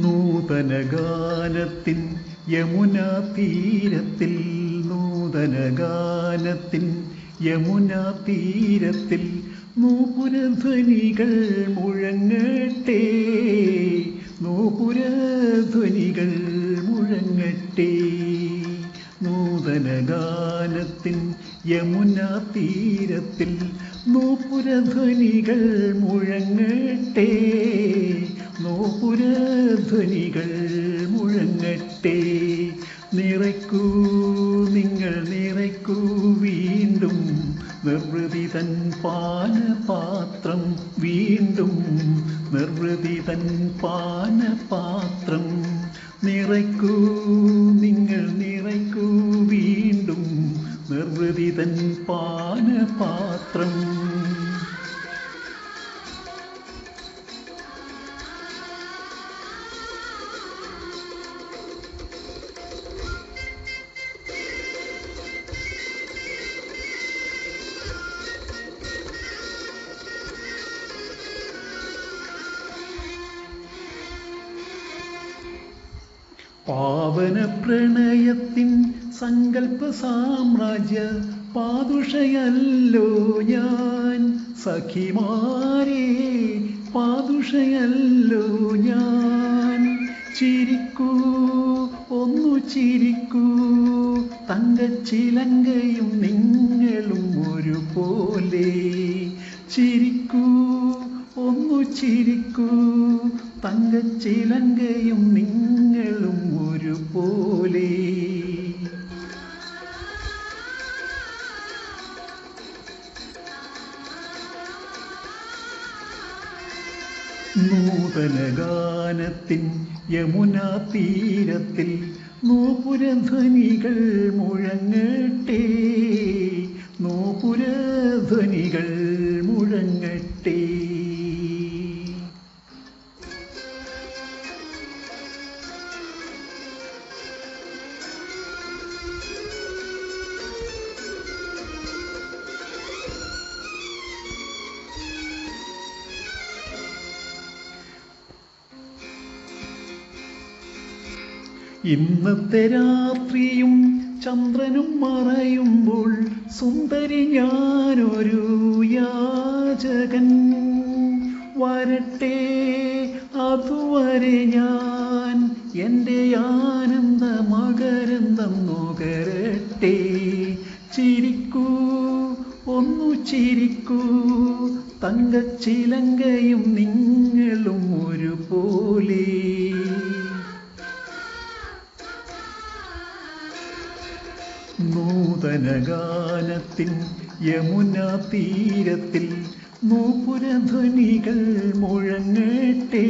നൂതനഗാനത്തിൻ യമുനാ തീരത്തിൽ നൂതന ഗാനത്തിൻ യമുനാ തീരത്തിൽ നൂപുരധ്വനികൾ മുഴങ്ങട്ടെ നൂപുരധ്വനികൾ മുഴങ്ങട്ടെ. നൂതന ഗാനത്തിൻ യമുനാ തീരത്തിൽ നൂപുരധ്വനികൾ മുഴങ്ങട്ടെ. നൂപുരധ്വനികൾ മുഴങ്ങട്ടെ നിറയ്ക്കൂ നിങ്ങൾ നിറയ്ക്കൂ വീണ്ടും നിർവൃതി തൻ പാനപാത്രം വീണ്ടും നിർവൃതി തൻ പാനപാത്രം നിറയ്ക്കൂ നിങ്ങൾ നിറയ്ക്കൂ വീണ്ടും നിർവൃതി തൻ പാനപാത്രം പാവന പ്രണയത്തിൻ സങ്കല്പ സാമ്രാജ്യ പാതുഷയല്ലോ ഞാൻ. സഖിമാരെ പാതുഷയല്ലോ ഞാൻ. ചിരിക്കൂ ഒന്നു ചിരിക്കൂ. തങ്കച്ചിലങ്കയും നിങ്ങളും ഒരുപോലെ. ചിരിക്കൂ ഒന്നു ചിരിക്കൂ. തങ്കച്ചിലങ്കയും നിങ്ങളും ഒരുപോലെ. നൂതനഗാനത്തിൻ യമുനാ തീരത്തിൽ നൂപുരധ്വനികൾ മുഴങ്ങട്ടെ. ഇന്നത്തെ രാത്രിയും ചന്ദ്രനും മറയുമ്പോൾ സുന്ദരി ഞാനൊരു യാചകൻ. വരട്ടെ അതുവരെ ഞാൻ എന്റെ ആനന്ദ മകരന്തം നുകരട്ടെ. ചിരിക്കൂ ഒന്നു ചിരിക്കൂ തങ്കച്ചിലങ്കയും നിങ്ങളും ഒരുപോലെ. നൂതനഗാനത്തിൻ യമുന തീരത്തിൽ നൂപുരധ്വനികൾ മുഴങ്ങട്ടെ.